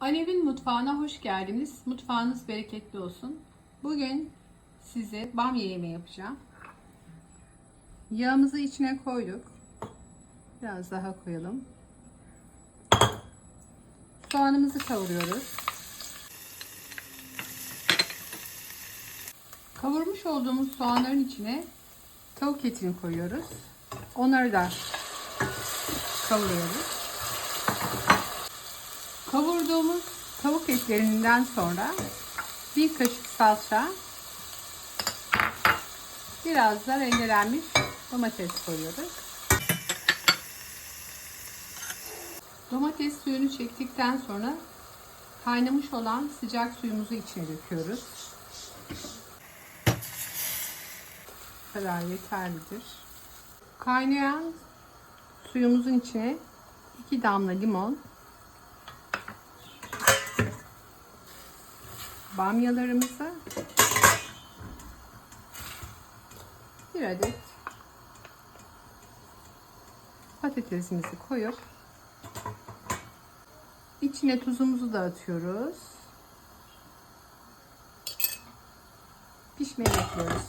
Alev'in mutfağına hoş geldiniz. Mutfağınız bereketli olsun. Bugün size bamya yemeği yapacağım. Yağımızı içine koyduk. Biraz daha koyalım. Soğanımızı kavuruyoruz. Kavurmuş olduğumuz soğanların içine tavuk etini koyuyoruz. Onları da kavuruyoruz. Kavurduğumuz tavuk etlerinden sonra bir kaşık salça, biraz da rendelenmiş domates koyuyoruz. Domates suyunu çektikten sonra kaynamış olan sıcak suyumuzu içine döküyoruz. Bu kadar yeterlidir. Kaynayan suyumuzun içine iki damla limon, bamyalarımızı bir adet patatesimizi koyup içine tuzumuzu da atıyoruz. Pişmeye bekliyoruz.